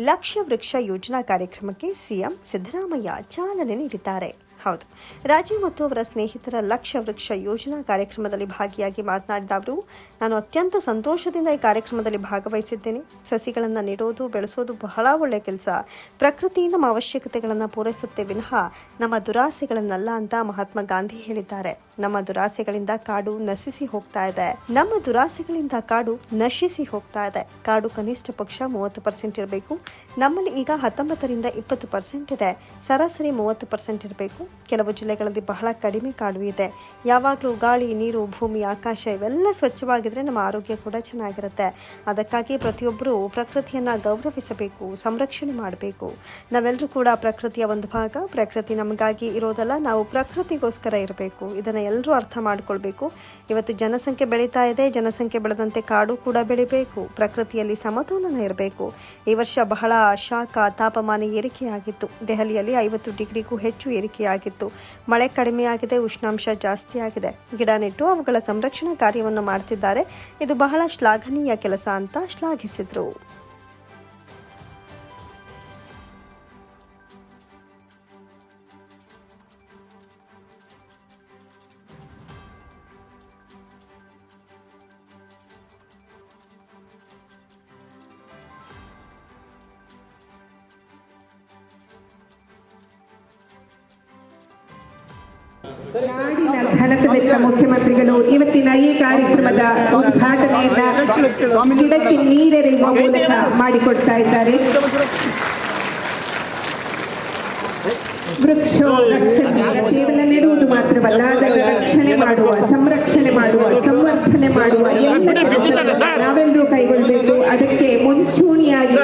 ಲಕ್ಷ ವೃಕ್ಷ ಯೋಜನಾ ಕಾರ್ಯಕ್ರಮಕ್ಕೆ ಸಿಎಂ ಸಿದ್ದರಾಮಯ್ಯ ಚಾಲನೆ ನೀಡಿದ್ದಾರೆ. ಹೌದು. ರಾಜೀವ್ ಮತ್ತು ಅವರ ಸ್ನೇಹಿತರ ಲಕ್ಷ ವೃಕ್ಷ ಯೋಜನಾ ಕಾರ್ಯಕ್ರಮದಲ್ಲಿ ಭಾಗಿಯಾಗಿ ಮಾತನಾಡಿದ ಅವರು, ನಾನು ಅತ್ಯಂತ ಸಂತೋಷದಿಂದ ಈ ಕಾರ್ಯಕ್ರಮದಲ್ಲಿ ಭಾಗವಹಿಸಿದ್ದೇನೆ. ಸಸಿಗಳನ್ನು ನೆಡೋದು, ಬೆಳೆಸೋದು ಬಹಳ ಒಳ್ಳೆಯ ಕೆಲಸ. ಪ್ರಕೃತಿ ನಮ್ಮ ಅವಶ್ಯಕತೆಗಳನ್ನು ಪೂರೈಸುತ್ತೆ ವಿನಃ ನಮ್ಮ ದುರಾಸೆಗಳನ್ನಲ್ಲ ಅಂತ ಮಹಾತ್ಮ ಗಾಂಧಿ ಹೇಳಿದ್ದಾರೆ. ನಮ್ಮ ದುರಾಸೆಗಳಿಂದ ಕಾಡು ನಶಿಸಿ ಹೋಗ್ತಾ ಇದೆ. ನಮ್ಮ ದುರಾಸೆಗಳಿಂದ ಕಾಡು ನಶಿಸಿ ಹೋಗ್ತಾ ಇದೆ. ಕಾಡು ಕನಿಷ್ಠ ಪಕ್ಷ ಮೂವತ್ತು ಪರ್ಸೆಂಟ್ ಇರಬೇಕು. ನಮ್ಮಲ್ಲಿ ಈಗ ಹತ್ತೊಂಬತ್ತರಿಂದ ಇಪ್ಪತ್ತು ಪರ್ಸೆಂಟ್ ಇದೆ. ಸರಾಸರಿ ಮೂವತ್ತು ಪರ್ಸೆಂಟ್ ಇರಬೇಕು. ಕೆಲವು ಜಿಲ್ಲೆಗಳಲ್ಲಿ ಬಹಳ ಕಡಿಮೆ ಕಾಡು ಇದೆ. ಯಾವಾಗಲೂ ಗಾಳಿ, ನೀರು, ಭೂಮಿ, ಆಕಾಶ ಇವೆಲ್ಲ ಸ್ವಚ್ಛವಾಗಿದ್ರೆ ನಮ್ಮ ಆರೋಗ್ಯ ಕೂಡ ಚೆನ್ನಾಗಿರುತ್ತೆ. ಅದಕ್ಕಾಗಿ ಪ್ರತಿಯೊಬ್ಬರು ಪ್ರಕೃತಿಯನ್ನು ಗೌರವಿಸಬೇಕು, ಸಂರಕ್ಷಣೆ ಮಾಡಬೇಕು. ನಾವೆಲ್ಲರೂ ಕೂಡ ಪ್ರಕೃತಿಯ ಒಂದು ಭಾಗ. ಪ್ರಕೃತಿ ನಮಗಾಗಿ ಇರೋದಲ್ಲ, ನಾವು ಪ್ರಕೃತಿಗೋಸ್ಕರ ಇರಬೇಕು. ಇದನ್ನು ಎಲ್ಲರೂ ಅರ್ಥ ಮಾಡಿಕೊಳ್ಬೇಕು. ಇವತ್ತು ಜನಸಂಖ್ಯೆ ಬೆಳೀತಾ ಇದೆ. ಜನಸಂಖ್ಯೆ ಬೆಳೆದಂತೆ ಕಾಡು ಕೂಡ ಬೆಳಿಬೇಕು. ಪ್ರಕೃತಿಯಲ್ಲಿ ಸಮತೋಲನ ಇರಬೇಕು. ಈ ವರ್ಷ ಬಹಳ ಶಾಖ, ತಾಪಮಾನ ಏರಿಕೆಯಾಗಿತ್ತು. ದೆಹಲಿಯಲ್ಲಿ ಐವತ್ತು ಡಿಗ್ರಿಗೂ ಹೆಚ್ಚು ಏರಿಕೆಯಾಗಿತ್ತು. ಮಳೆ ಕಡಿಮೆಯಾಗಿದೆ, ಉಷ್ಣಾಂಶ ಜಾಸ್ತಿ ಆಗಿದೆ. ಗಿಡ ನೆಟ್ಟು ಅವುಗಳ ಸಂರಕ್ಷಣಾ ಕಾರ್ಯವನ್ನು ಮಾಡ್ತಿದ್ದಾರೆ. ಇದು ಬಹಳ ಶ್ಲಾಘನೀಯ ಕೆಲಸ ಅಂತ ಶ್ಲಾಘಿಸಿದ್ರು. ನಾಡಿನ ಘನತೆವೆತ್ತ ಮುಖ್ಯಮಂತ್ರಿಗಳು ಇವತ್ತಿನ ಈ ಕಾರ್ಯಕ್ರಮದ ಉದ್ಘಾಟನೆಯನ್ನ ಗಿಡಕ್ಕೆ ನೀರೆರೆಯುವ ಮೂಲಕ ಮಾಡಿಕೊಡ್ತಾ ಇದ್ದಾರೆ. ವೃಕ್ಷ ರಕ್ಷಣೆ ಕೇವಲ ನೆಡುವುದು ಮಾತ್ರವಲ್ಲ ಅದರ ರಕ್ಷಣೆ ಮಾಡುವ ಸಂರಕ್ಷಣೆ ಮಾಡುವ ಸಂವರ್ಧನೆ ಮಾಡುವ ಎಲ್ಲ ನಾವೆಲ್ಲರೂ ಕೈಗೊಳ್ಳಬೇಕು. ಅದಕ್ಕೆ ಮುಂಚೂಣಿಯಾಗಿ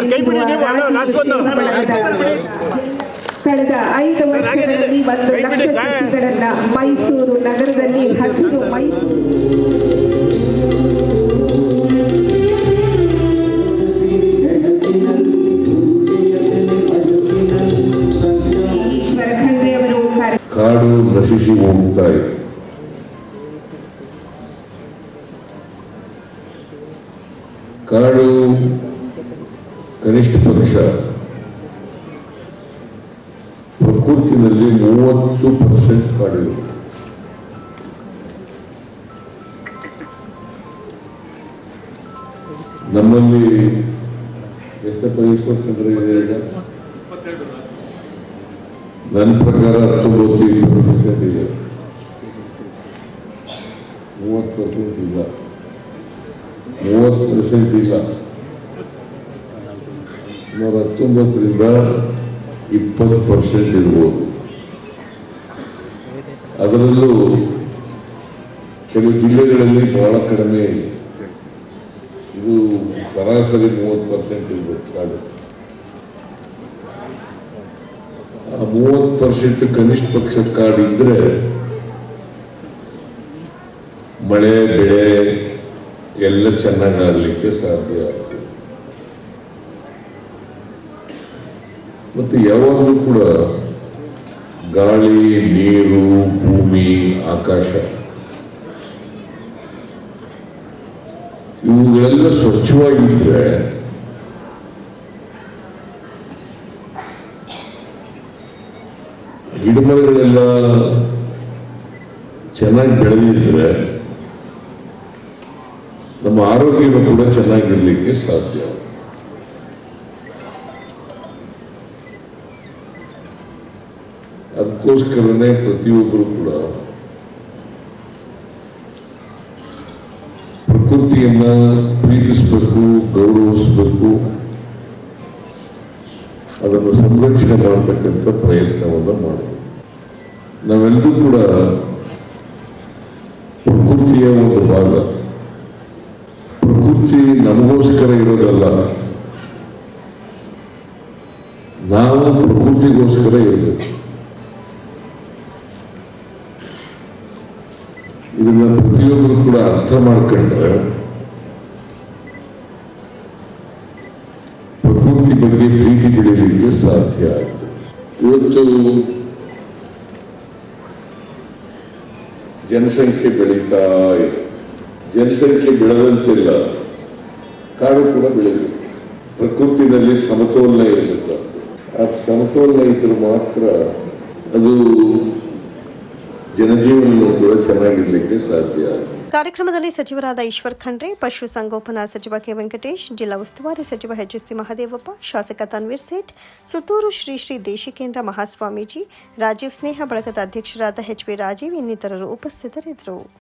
ಕಳೆದ ಐದು ವರ್ಷಗಳಲ್ಲಿ ಒಂದು ಲಕ್ಷ ಸಸಿಗಳನ್ನ ಮೈಸೂರು ನಗರದಲ್ಲಿ ಹಸಿರು ಮೈಸೂರು ಕಾಡು ನಶಿಸಿ ಹೋಗ್ತಾ ಇದೆ. ಕಾಡು ಕನಿಷ್ಠ ಪಕ್ಷ ಪ್ರಕೃತಿನಲ್ಲಿ ಮೂವತ್ತು ಪರ್ಸೆಂಟ್ ಕಡಿಮೆ. ನಮ್ಮಲ್ಲಿ ಎಷ್ಟಪ್ಪ ಅಂದ್ರೆ ಇದೆ ಈಗ? ನನ್ನ ಪ್ರಕಾರ ಹತ್ತೊಂಬತ್ತು, ಇಪ್ಪತ್ತು ಪರ್ಸೆಂಟ್ ಇದೆ. ಮೂವತ್ತು ಪರ್ಸೆಂಟ್ ಇಲ್ಲ. ಮೂವತ್ತು ಪರ್ಸೆಂಟ್ ಇಲ್ಲ. ಸುಮಾರು ಹತ್ತೊಂಬತ್ತರಿಂದ ಇಪ್ಪತ್ತು ಪರ್ಸೆಂಟ್ ಇರ್ಬೋದು. ಅದರಲ್ಲೂ ಕೆಲವು ಜಿಲ್ಲೆಗಳಲ್ಲಿ ಬಹಳ ಕಡಿಮೆ ಇದು ಸರಾಸರಿ ಮೂವತ್ತು ಪರ್ಸೆಂಟ್ ಇರ್ಬೇಕು ಕಾಡು ಆ ಮೂವತ್ತು ಪರ್ಸೆಂಟ್ ಕನಿಷ್ಠ ಪಕ್ಷ ಇದ್ರೆ ಮಳೆ, ಬೆಳೆ ಎಲ್ಲ ಚೆನ್ನಾಗಾಗಲಿಕ್ಕೆ ಸಾಧ್ಯ ಆಗ್ತದೆ. ಮತ್ತು ಯಾವಾಗಲೂ ಕೂಡ ಗಾಳಿ ನೀರು ಭೂಮಿ ಆಕಾಶ. ಇವುಗಳೆಲ್ಲ ಸ್ವಚ್ಛವಾಗಿದ್ರೆ ಗಿಡಮರಗಳೆಲ್ಲ ಚೆನ್ನಾಗಿ ಬೆಳೆದಿದ್ರೆ ನಮ್ಮ ಆರೋಗ್ಯವೂ ಕೂಡ ಚೆನ್ನಾಗಿರ್ಲಿಕ್ಕೆ ಸಾಧ್ಯ. ಅದಕ್ಕೋಸ್ಕರನೇ ಪ್ರತಿಯೊಬ್ಬರು ಕೂಡ ಪ್ರಕೃತಿಯನ್ನ ಪ್ರೀತಿಸಬೇಕು ಗೌರವಿಸಬೇಕು ಅದನ್ನು ಸಂರಕ್ಷಣೆ ಮಾಡತಕ್ಕಂಥ ಪ್ರಯತ್ನವನ್ನು ಮಾಡಬೇಕು ನಾವೆಲ್ಲರೂ ಕೂಡ ಪ್ರಕೃತಿಯ ಒಂದು ಭಾಗ ಪ್ರಕೃತಿ ನಮಗೋಸ್ಕರ ಇರೋದಲ್ಲ ನಾವು ಪ್ರಕೃತಿಗೋಸ್ಕರ ಇರಬೇಕು ಇದನ್ನ ಪ್ರತಿಯೊಬ್ಬರು ಕೂಡ ಅರ್ಥ ಮಾಡ್ಕೊಂಡ್ರೆ ಪ್ರಕೃತಿ ಬಗ್ಗೆ ಪ್ರೀತಿ ಬೆಳೆಯಲಿಕ್ಕೆ ಸಾಧ್ಯ ಇವತ್ತು ಜನಸಂಖ್ಯೆ ಬೆಳೀತಾ ಇದೆ. ಜನಸಂಖ್ಯೆ ಬೆಳೆದಂತಿಲ್ಲ. ಕಾಡು ಕೂಡ ಬೆಳೆಯಬೇಕು ಪ್ರಕೃತಿನಲ್ಲಿ ಸಮತೋಲನ ಇರಬೇಕು ಆ ಸಮತೋಲನ ಇದ್ರೆ ಮಾತ್ರ ಅದು ಕೂಡ ಚೆನ್ನಾಗಿರ್ಲಿಕ್ಕೆ ಸಾಧ್ಯ. ಕಾರ್ಯಕ್ರಮದಲ್ಲಿ ಸಚಿವರಾದ ಈಶ್ವರ್ ಖಂಡ್ರೆ, ಪಶು ಸಂಗೋಪನಾ ಸಚಿವ ಕೆ ವೆಂಕಟೇಶ್, ಜಿಲ್ಲಾ ಉಸ್ತುವಾರಿ ಸಚಿವ ಎಚ್ ಸಿ ಮಹದೇವಪ್ಪ, ಶಾಸಕ ತನ್ವೀರ್ ಸೇಠ್, ಸುತ್ತೂರು ಶ್ರೀ ಶ್ರೀ ದೇಶಿಕೇಂದ್ರ ಮಹಾಸ್ವಾಮೀಜಿ, ರಾಜೀವ್ ಸ್ನೇಹ ಬಳಗದ ಅಧ್ಯಕ್ಷರಾದ ಎಚ್ ರಾಜೀವ್ ಇನ್ನಿತರರು ಉಪಸ್ಥಿತರಿದ್ದರು.